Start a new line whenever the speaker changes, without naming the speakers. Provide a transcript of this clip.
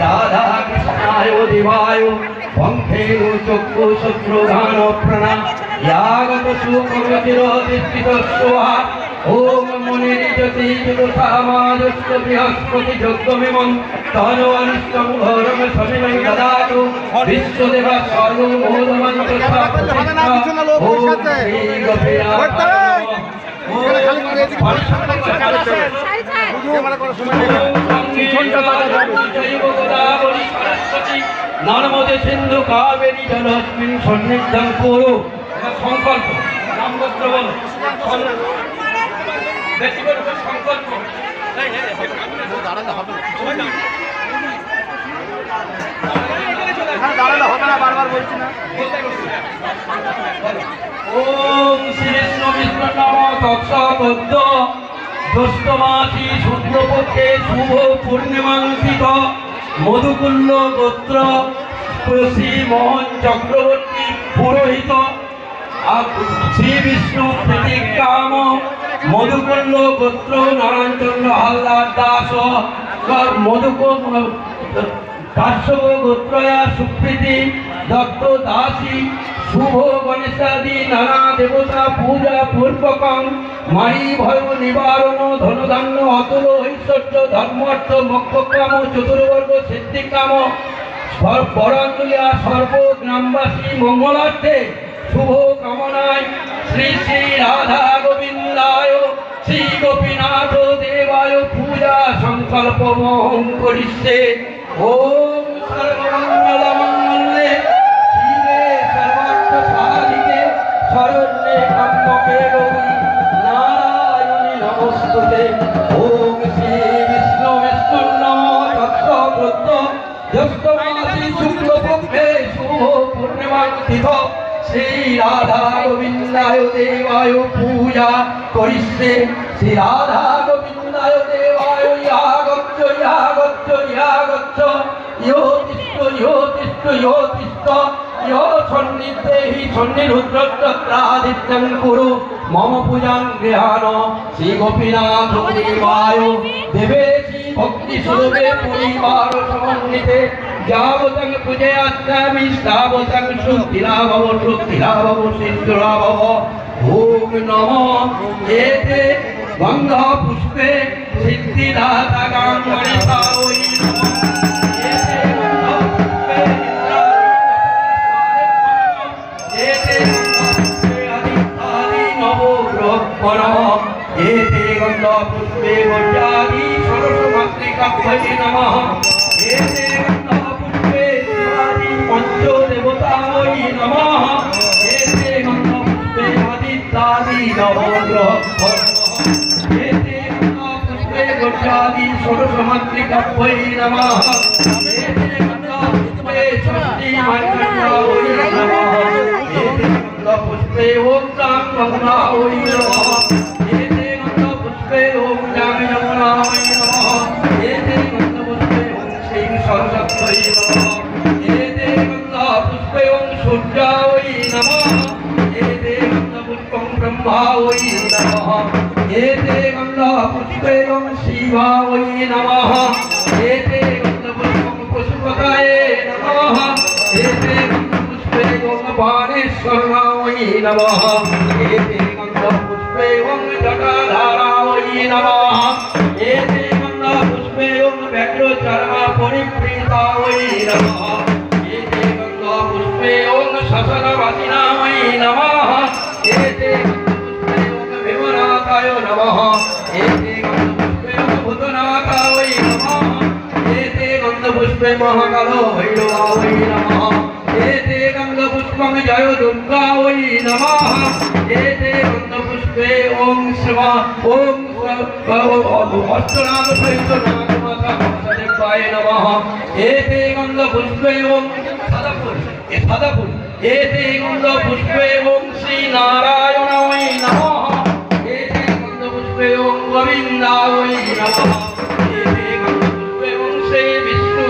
রাধা কৃষ্ণায় দেবায় পঙ্খেরু চক্ষু শত্রুঘান প্রণা ইয়াগত সুকমতিরোদিষ্টিত সোহা ওম মনে জ্যোতি যুগসামাজস্য বৃহস্পতি যজ্ঞমিমং তনো অনিষ্টং ঘোরম সমিমং দদাতু বিশ্বদেবা সর্বমোদমন্ত ওম শ্রী গোপীনাথ নর্মদে সিন্ধু কাবেরী জলস্মিন সন্নিধান করো সংকল্প নামগোত্র বল। সংকল্প
দাঁড়ালে হবে না বারবার বলছি না
শুভ পূর্ণিমাঙ্কিত। মধুকুল্ল গোত্র মোহন চক্রবর্তী পুরোহিত শ্রী বিষ্ণু প্রতিকাম মধুকুল্ল গোত্র নারায়ণচন্দ্র হালদার দাস মধুকুল কাশ্যপ গোত্রয়া সুপ্রীতি, দত্ত দাসী, শুভ গণেশাদি, নানা দেবতা পূজা পূর্বকং মারি ভয় নিবারণ, ধনধান্য, অতুল ঐশ্বর্য, ধর্মার্থ মক্ষকাম চতুর্বর্গ সিদ্ধিকাম পরাঞ্জলিয়া, সর্ব গ্রামবাসী মঙ্গলার্থে শুভ কামনায় শ্রী শ্রী রাধা গোবিন্দায়, শ্রী গোপীনাথ দেবায় পূজা সংকল্প মহং করিষ্যে। ওম সর্বমঙ্গল মঙ্গলে, শিবে সর্বার্থ সাধিকে শরণ্যে কাম্যকে গৌরী নারায়ণী নমস্তুতে। ওম শ্রী রাধা গোবিন্দায় দেবায় পূজা করিষ্যে। শ্রী রাধা গোবিন্দায় দেবায় ইয়াগচ্ছ ইয়াগচ্ছ ইয়াগচ্ছ। ইয়ো তিষ্ঠ ইয়ো তিষ্ঠ ইয়ো তিষ্ঠ ইয়ো সন্নিধেহি সন্নিরুদ্রত্রাদিত্যং কুরু। মম পূজাং গৃহাণ। শ্রী গোপীনাথ দেবায় দেবে শ্রী ভক্তি সুরভে পরিবার সমন্বিতে। যাবতং পূজয়াস্যামি স্থাবতং শুদ্ধিরাভব শুদ্ধিরাভব সিদ্ধরাভব ওম নম এতে গন্ধ পুষ্পে সিদ্ধিদাতা গাঙ্গণিতা ওই নমঃ এতে গন্ধ পুষ্পে গন্ধ পুষ্পে আদিত্যাদি নবগ্রহণ পুষ্পে বৈরাগী সরস মাতৃকা ভজ নমঃ। ষষ্ঠী মাতৃকা নমঃ। পুষ্পে ওম রাম গঙ্গা ওই পুষ্পে ওম রাম পুষ্পং ব্রহ্মা ওই নমঃ। এতে গন্ধ পুষ্পে ওম শিবা ওই নমঃ। এতে গন্ধ পুষ্পং পশুপতায়ে নমঃ। এতে গন্ধ পুষ্পে ওম বাণেশ্বরায় নমঃ। এতে গন্ধ পুষ্পে ওম জটাধারায় নমঃ। গন্ধ পুষ্পে মহাকাল ভৈরবায় নমঃ এতে গন্ধ পুষ্পং জয় দুর্গা ওই নমঃ এতে গন্ধ পুষ্পে ওম শিবা ওম অষ্টনাম সহিত নাগমাতা ভক্তদেবায় নমঃ এতে গন্ধ পুষ্পে ওম এ সদাফুল এতে গন্ধ পুষ্পে ওম শ্রী নারায়ণ ওই নমঃ এতে গন্ধ পুষ্পে ওম গোবিন্দায় নমঃ